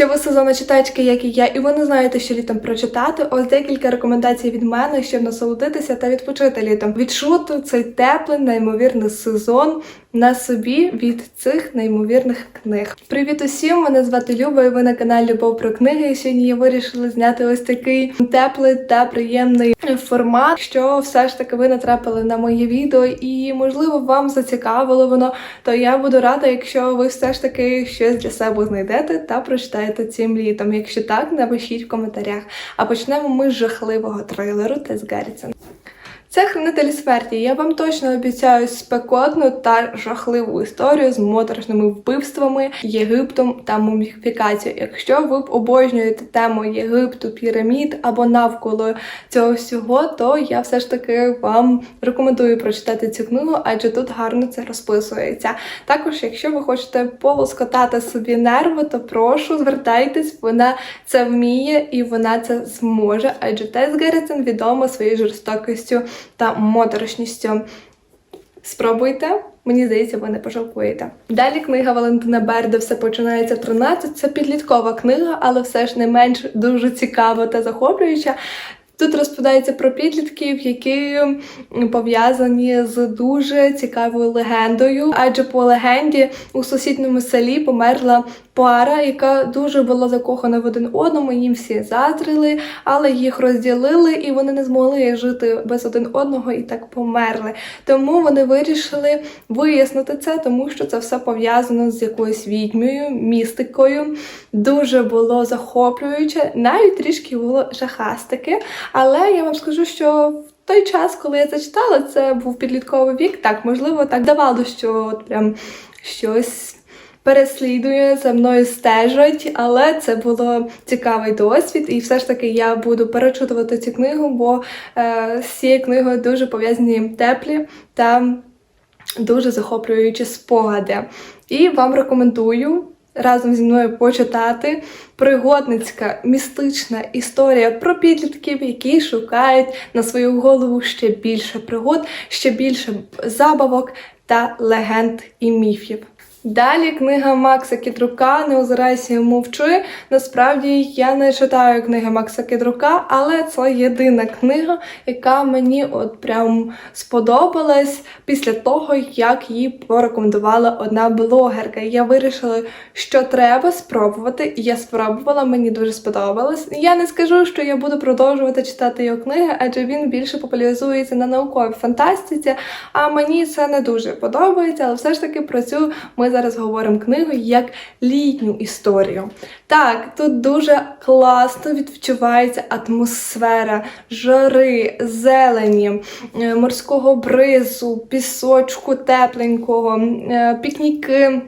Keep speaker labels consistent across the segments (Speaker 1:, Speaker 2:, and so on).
Speaker 1: Якщо ви сезонна читачка, як і я, і ви не знаєте, що літом прочитати, ось декілька рекомендацій від мене, щоб насолодитися та відпочити літом. Відчути цей теплий, неймовірний сезон на собі від цих неймовірних книг. Привіт усім! Мене звати Люба, і ви на каналі Любов про книги. І сьогодні я вирішила зняти ось такий теплий та приємний формат, що все ж таки ви натрапили на моє відео, і можливо вам зацікавило воно. То я буду рада, якщо ви все ж таки щось для себе знайдете та прочитаєте цим літом. Якщо так, напишіть в коментарях. А почнемо ми з жахливого трейлеру Тес Геррітсон. Це хранитель смерті. Я вам точно обіцяю спекотну та жахливу історію з моторошними вбивствами, Єгиптом та муміфікацією. Якщо ви обожнюєте тему Єгипту, пірамід або навколо цього всього, то я все ж таки вам рекомендую прочитати цю книгу, адже тут гарно це розписується. Також, якщо ви хочете полоскотати собі нерви, то прошу звертайтесь, вона це вміє і вона це зможе, адже Тес Геррітсон відома своєю жорстокістю та моторошністю. Спробуйте, мені здається, ви не пожалкуєте. Далі книга Валентина Берда все починається 13. Це підліткова книга, але все ж не менш дуже цікава та захоплююча. Тут розповідається про підлітків, які пов'язані з дуже цікавою легендою. Адже по легенді у сусідньому селі померла пара, яка дуже була закохана в один одному. Їм всі заздрили, але їх розділили, і вони не змогли жити без один одного і так померли. Тому вони вирішили вияснити це, тому що це все пов'язано з якоюсь відьмою, містикою. Дуже було захоплююче, навіть трішки було жахастики. Але я вам скажу, що в той час, коли я це читала, це був підлітковий вік. Так, можливо, так давало, що от прям щось. Переслідує за мною стежать, але це було цікавий досвід, і все ж таки я буду перечитувати цю книгу, бо е, з цією книгою дуже пов'язані теплі та дуже захоплюючі спогади. І вам рекомендую разом зі мною почитати пригодницька містична історія про підлітків, які шукають на свою голову ще більше пригод, ще більше забавок та легенд і міфів. Далі книга Макса Кідрука Не озирайся і мовчи. Насправді я не читаю книги Макса Кідрука, але це єдина книга, яка мені от прям сподобалась після того, як її порекомендувала одна блогерка. Я вирішила, що треба спробувати. І я спробувала, мені дуже сподобалось. Я не скажу, що я буду продовжувати читати його книги, адже він більше популяризується на науковій фантастиці. А мені це не дуже подобається, але все ж таки про цю ми зараз говоримо книгу як літню історію. Так, тут дуже класно відчувається атмосфера, жари, зелені, е, морського бризу, пісочку тепленького, е, пікніки.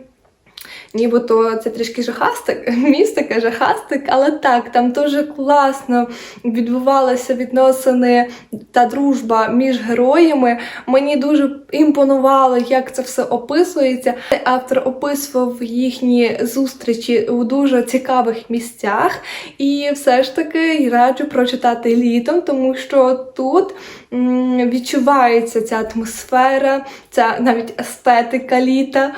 Speaker 1: Нібито це трішки жахастик, містика, жахастик, але так, там дуже класно відбувалися відносини та дружба між героями. Мені дуже імпонувало, як це все описується. Автор описував їхні зустрічі у дуже цікавих місцях, і все ж таки раджу прочитати літом, тому що тут відчувається ця атмосфера, ця навіть естетика літа.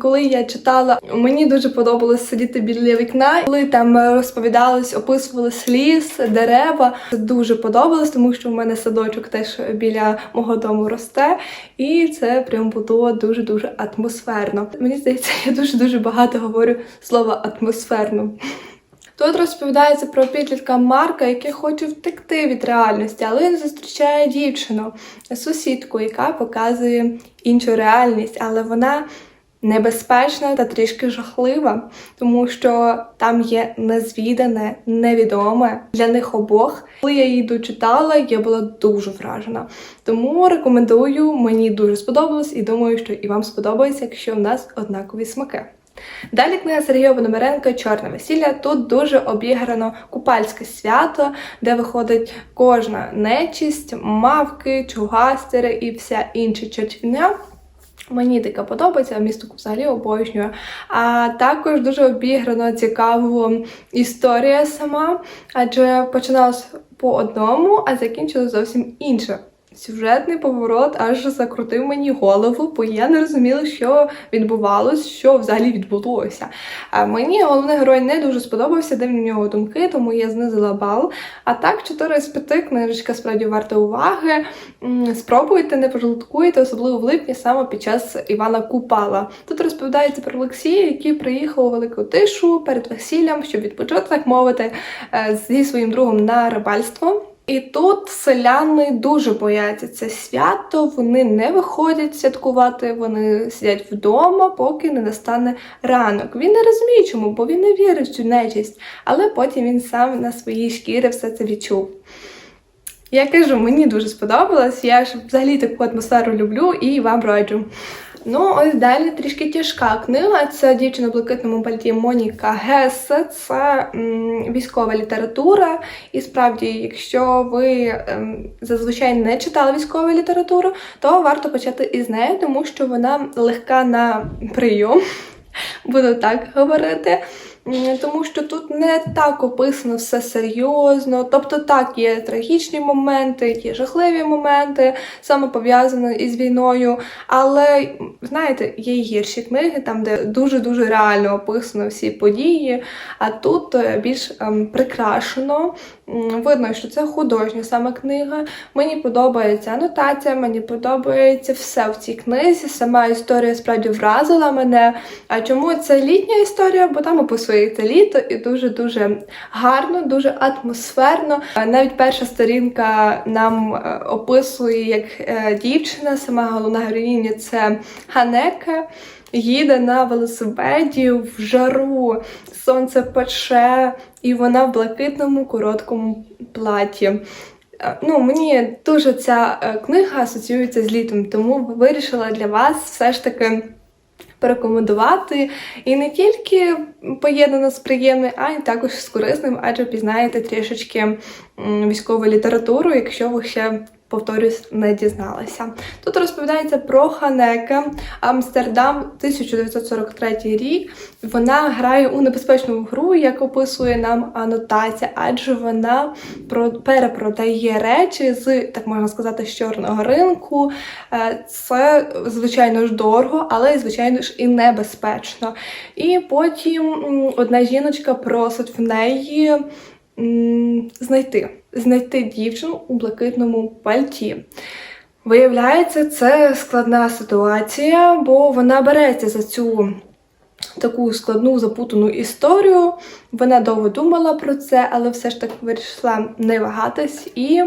Speaker 1: Коли я читала, мені дуже подобалось сидіти біля вікна, коли там розповідалось, описувались ліс, дерева. Це дуже подобалось, тому що в мене садочок теж біля мого дому росте, і це прям було дуже дуже атмосферно. Мені здається, я дуже дуже багато говорю слова атмосферно. Тут розповідається про підлітка Марка, який хоче втекти від реальності, але він зустрічає дівчину, сусідку, яка показує іншу реальність, але вона небезпечна та трішки жахлива, тому що там є незвідане, невідоме для них обох. Коли я її дочитала, я була дуже вражена. Тому рекомендую, мені дуже сподобалось і думаю, що і вам сподобається, якщо в нас однакові смаки. Далі книга Сергія Пономаренка Чорне весілля. Тут дуже обіграно купальське свято, де виходить кожна нечисть, мавки, чугастери і вся інша чертівня. Мені таке подобається, місто взагалі обожнюю. А також дуже обіграно цікаво історія сама, адже починалась по одному, а закінчилась зовсім інша Сюжетний поворот аж закрутив мені голову, бо я не розуміла, що відбувалось, що взагалі відбулося. Мені головний герой не дуже сподобався, дивні в нього думки, тому я знизила бал. А так, 4 з 5 книжечка справді варта уваги. Спробуйте, не пожалкуйте, особливо в липні, саме під час Івана Купала. Тут розповідається про Олексія, який приїхав у велику тишу перед весіллям, щоб відпочити, так мовити, е, зі своїм другом на рибальство. І тут селяни дуже бояться це свято, вони не виходять святкувати, вони сидять вдома, поки не настане ранок. Він не розуміє, чому, бо він не вірить в цю нечисть, але потім він сам на своїй шкірі все це відчув. Я кажу, мені дуже сподобалось. Я ж взагалі таку атмосферу люблю і вам раджу. Ну, ось далі трішки тяжка книга. Це дівчина в блакитному пальті Моніка Гесе. Це м, військова література. І справді, якщо ви м, зазвичай не читали військову літературу, то варто почати із неї, тому що вона легка на прийом. Буду так говорити. Тому що тут не так описано все серйозно. Тобто, так, є трагічні моменти, є жахливі моменти, саме пов'язані із війною. Але знаєте, є й гірші книги, там, де дуже-дуже реально описано всі події. А тут е, більш ем, прикрашено. Видно, що це художня саме книга. Мені подобається анотація, мені подобається все в цій книзі. Сама історія справді вразила мене. А чому це літня історія? Бо там описується літо і дуже-дуже гарно, дуже атмосферно. Навіть перша сторінка нам е, описує, як е, дівчина, сама головна героїня це Ханека. Їде на велосипеді в жару, сонце пече, і вона в блакитному короткому платі. Е, Ну, мені дуже ця е, книга асоціюється з літом, тому вирішила для вас все ж таки порекомендувати. І не тільки поєднано з приємним, а й також з корисним, адже пізнаєте трішечки військову літературу, якщо ви ще. Повторюсь, не дізналася. Тут розповідається про Ханеке, Амстердам, 1943 рік. Вона грає у небезпечну гру, як описує нам анотація, адже вона перепродає речі з, так можна сказати, з чорного ринку. Е, Це, звичайно ж, дорого, але, звичайно ж, і небезпечно. І потім одна жіночка просить в неї знайти, знайти дівчину у блакитному пальті. Виявляється, це складна ситуація, бо вона береться за цю таку складну запутану історію. Вона довго думала про це, але все ж таки вирішила не вагатись і.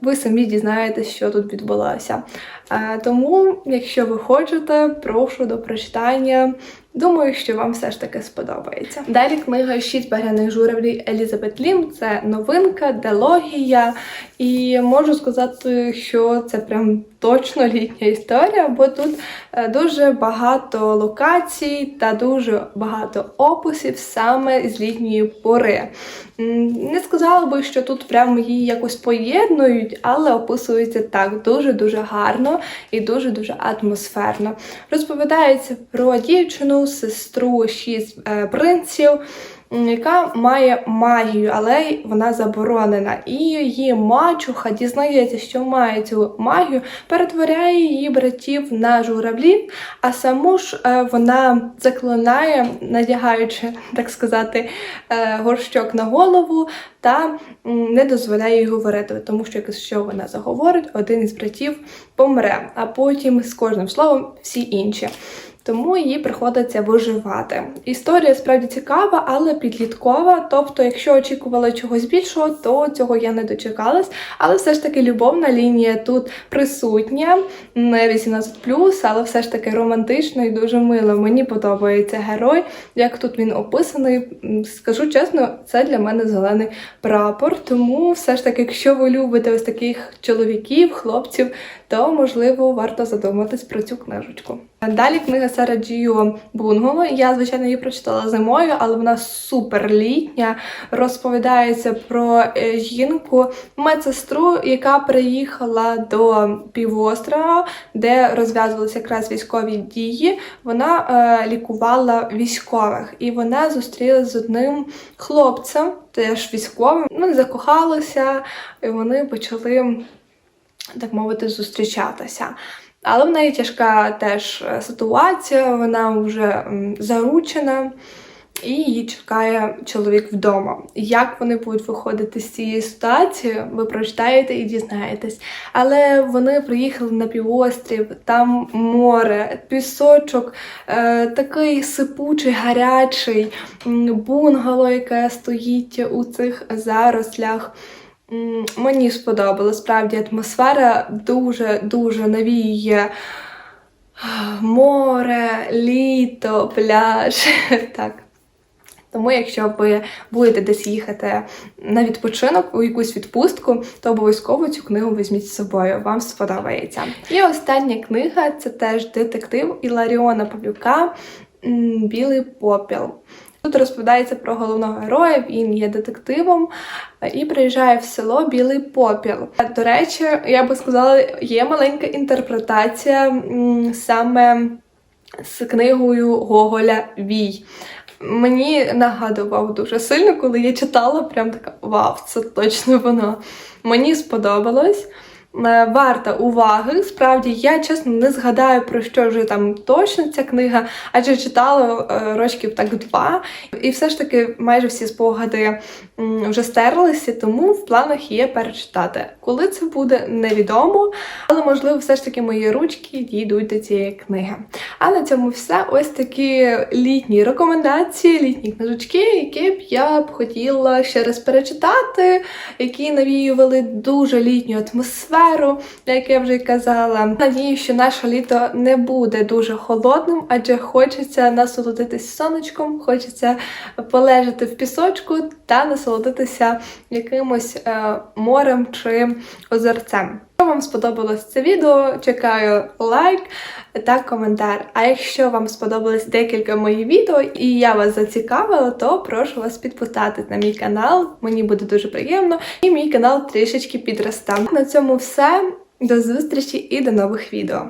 Speaker 1: Ви самі дізнаєтесь, що тут відбулося. Е, Тому, якщо ви хочете, прошу до прочитання. Думаю, що вам все ж таки сподобається. Далі книга Шість багряних журавлів Елізабет Лім. Це новинка, дилогія. І можу сказати, що це прям точно літня історія, бо тут е, дуже багато локацій та дуже багато описів саме з літньої пори. Не сказала би, що тут прямо її якось поєднують, але описується так дуже-дуже гарно і дуже-дуже атмосферно. Розповідається про дівчину, сестру шість е, принців. Яка має магію, але вона заборонена. І її мачуха дізнається, що має цю магію, перетворяє її братів на журавлів, а саму ж е, вона заклинає, надягаючи, так сказати, е, горщок на голову та не дозволяє їй говорити, тому що якщо вона заговорить, один із братів помре, а потім з кожним словом всі інші. Тому їй приходиться виживати. Історія справді цікава, але підліткова. Тобто, якщо очікувала чогось більшого, то цього я не дочекалась. Але все ж таки любовна лінія тут присутня, не 18+, але все ж таки романтично і дуже мило. Мені подобається герой, як тут він описаний. Скажу чесно, це для мене зелений прапор. Тому все ж таки, якщо ви любите ось таких чоловіків, хлопців, то можливо варто задуматись про цю книжечку. Далі книга Сара Джіо Бунгова. Я, звичайно, її прочитала зимою, але вона супер літня. Розповідається про е, жінку, медсестру, яка приїхала до півострова, де розв'язувалися якраз військові дії. Вона е, лікувала військових, і вона зустрілася з одним хлопцем, теж військовим. Вони закохалися, і вони почали так мовити, зустрічатися. Але в неї тяжка теж е, ситуація, вона вже заручена, і її чекає чоловік вдома. Як вони будуть виходити з цієї ситуації, ви прочитаєте і дізнаєтесь. Але вони приїхали на півострів, там море, пісочок, е, такий сипучий, гарячий, бунгало, яке стоїть у цих зарослях. Мені сподобалось, справді атмосфера дуже-дуже навіює море, літо, пляж. Так. Тому, якщо ви будете десь їхати на відпочинок у якусь відпустку, то обов'язково цю книгу візьміть з собою, вам сподобається. І остання книга це теж детектив Іларіона Павлюка Білий попіл. Тут розповідається про головного героя, він є детективом і приїжджає в село Білий Попіл. До речі, я би сказала, є маленька інтерпретація саме з книгою Гоголя Вій. Мені нагадував дуже сильно, коли я читала, прям така вау, це точно воно. Мені сподобалось. Е, Варта уваги. Справді, я чесно не згадаю про що вже там точно ця книга, адже читала е, рочків так два. І все ж таки майже всі спогади вже стерлися, тому в планах є перечитати. Коли це буде, невідомо, але можливо, все ж таки мої ручки дійдуть до цієї книги. А на цьому все. Ось такі літні рекомендації, літні книжечки, які б я б хотіла ще раз перечитати, які навіювали дуже літню атмосферу, як я вже казала. Надію, що наше літо не буде дуже холодним, адже хочеться насолодитись сонечком, хочеться полежати в пісочку та насолодитися якимось е, морем чи озерцем. Вам сподобалось це відео, чекаю лайк та коментар. А якщо вам сподобалось декілька моїх відео і я вас зацікавила, то прошу вас підписатись на мій канал. Мені буде дуже приємно, і мій канал трішечки підросте. На цьому все. До зустрічі і до нових відео.